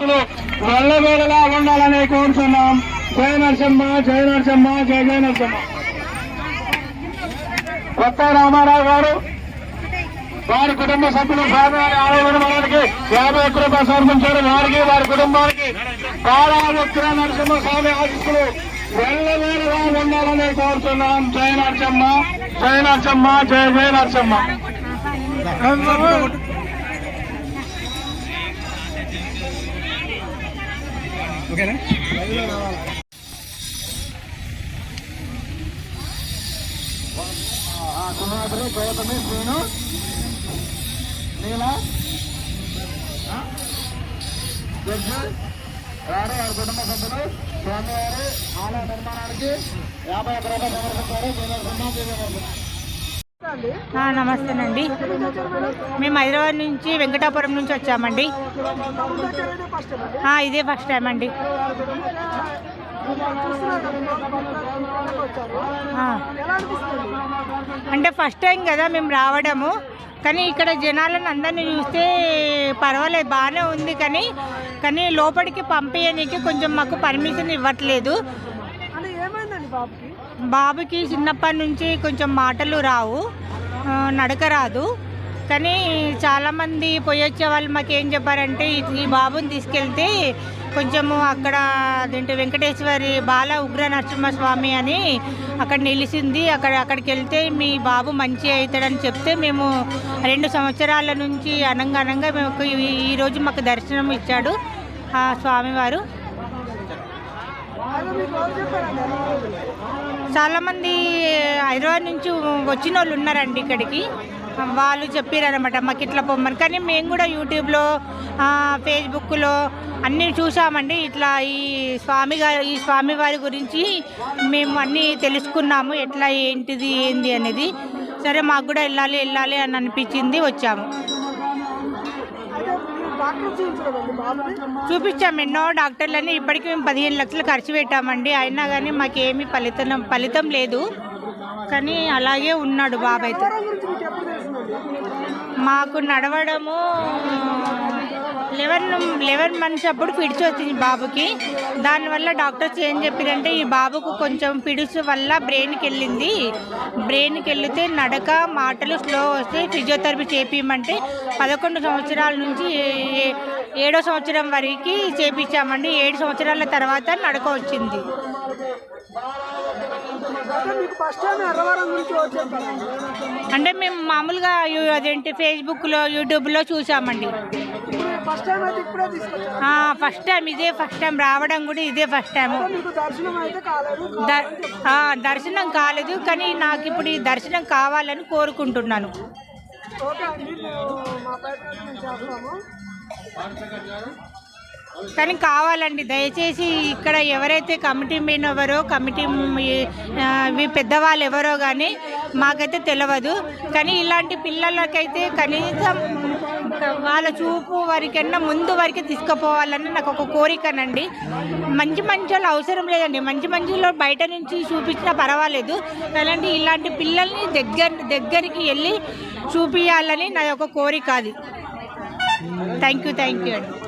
వెళ్ళవేళలా ఉండాలని కోరుతున్నాం. జయ నరసింహ జయ నరసింహ జయ జయ నరసింహ. కొత్త రామారావు గారు వారి కుటుంబ సభ్యులు స్వామివారి వారికి యాభై ఒక్క రూపాయలు సమర్పించారు వారికి వారి కుటుంబానికి బాలావక్ర నరసింహ స్వామి ఆశిస్తులు వెళ్ళవేళలా ఉండాలని కోరుతున్నాం. జయ నరసింహ జయ నరసింహ జయ జయ నరసింహ. కుమారుడు గౌతమి శ్రీను నీల జడ్జి వారు వారి కుటుంబ సభ్యులు స్వామివారి ఆలయ నిర్మాణానికి యాభై ఒక్క రూపాయలు సమర్పించారు దీని నమస్తేనండి. మేము హైదరాబాద్ నుంచి వెంకటాపురం నుంచి వచ్చామండి. ఇదే ఫస్ట్ టైం అండి. అంటే ఫస్ట్ టైం కదా మేము రావడము. కానీ ఇక్కడ జనాలను అందరినీ చూస్తే పర్వాలేదు బాగానే ఉంది. కానీ కానీ లోపలికి పంపించడానికి కొంచెం మాకు పర్మిషన్ ఇవ్వట్లేదు. బాబుకి? చిన్నప్పటి నుంచి కొంచెం మాటలు రావు నడక రాదు కానీ చాలామంది పోయి వచ్చే వాళ్ళు మాకు ఏం చెప్పారంటే ఈ- బాబుని తీసుకెళ్తే కొంచెము అక్కడ అదేంటి వెంకటేశ్వరి బాల ఉగ్ర నరసింహస్వామి అని అక్కడ నిలిచింది. అక్కడ అక్కడికి వెళ్తే మీ బాబు మంచి అవుతాడని చెప్తే మేము రెండు సంవత్సరాల నుంచి అనంగా అనంగా మేము ఈ- ఈరోజు మాకు దర్శనం ఇచ్చాడు ఆ స్వామివారు. చాలామంది హైదరాబాద్ నుంచి వచ్చిన వాళ్ళు ఉన్నారండి ఇక్కడికి. వాళ్ళు చెప్పారనమాట మాకు ఇట్లా పొమ్మని కానీ మేము కూడా యూట్యూబ్లో ఫేస్బుక్లో అన్నీ చూసామండి. ఇట్లా ఈ స్వామి గారి ఈ స్వామి వారి గురించి మేము అన్నీ తెలుసుకున్నాము. ఎట్లా ఏంటిది ఏంది అనేది. సరే మాకు కూడా వెళ్ళాలి వెళ్ళాలి అని అనిపించింది వచ్చాము. చూపించాము ఎన్నో డాక్టర్లని ఇప్పటికీ మేము పదిహేను లక్షలు ఖర్చు పెట్టామండి అయినా కానీ మాకేమీ ఫలితం ఫలితం లేదు కానీ అలాగే ఉన్నాడు బాబు అయితే మాకు నడవడము లెవెన్ లెవెన్ మంత్స్ అప్పుడు పిడిచి వచ్చింది బాబుకి. దానివల్ల డాక్టర్స్ ఏం చెప్పారంటే ఈ బాబుకు కొంచెం పిడుసు వల్ల బ్రెయిన్కి వెళ్ళింది. బ్రెయిన్కి వెళ్తే నడక మాటలు స్లో వస్తే ఫిజియోథెరపీ చేపించమంటే పదకొండు సంవత్సరాల నుంచి ఏడో సంవత్సరం వరకు చేపించామండి ఏడు సంవత్సరాల తర్వాత నడక వచ్చింది. అంటే మేము మామూలుగా అదేంటి ఫేస్బుక్లో యూట్యూబ్లో చూసామండి. ఫస్ట్ టైం ఇదే ఫస్ట్ టైం రావడం కూడా ఇదే ఫస్ట్ టైం దర్శనం కాలేదు కానీ నాకు ఇప్పుడు ఈ దర్శనం కావాలని కోరుకుంటున్నాను. కానీ కావాలండి దయచేసి ఇక్కడ ఎవరైతే కమిటీ మెయిన్ ఎవరో కమిటీ పెద్దవాళ్ళు ఎవరో కానీ మాకైతే తెలియదు కానీ ఇలాంటి పిల్లలకైతే కనీసం వాళ్ళ చూపు వారికన్నా ముందు వారికి తీసుకుపోవాలని నాకు ఒక కోరికనండి. మంచి మంచి అవసరం లేదండి. మంచి మంచిలో బయట నుంచి చూపించినా పర్వాలేదు. అలాంటి ఇలాంటి పిల్లల్ని దగ్గర దగ్గరికి వెళ్ళి చూపించాలని నా యొక్క కోరిక అది. థ్యాంక్ యూ థ్యాంక్ యూ అండి.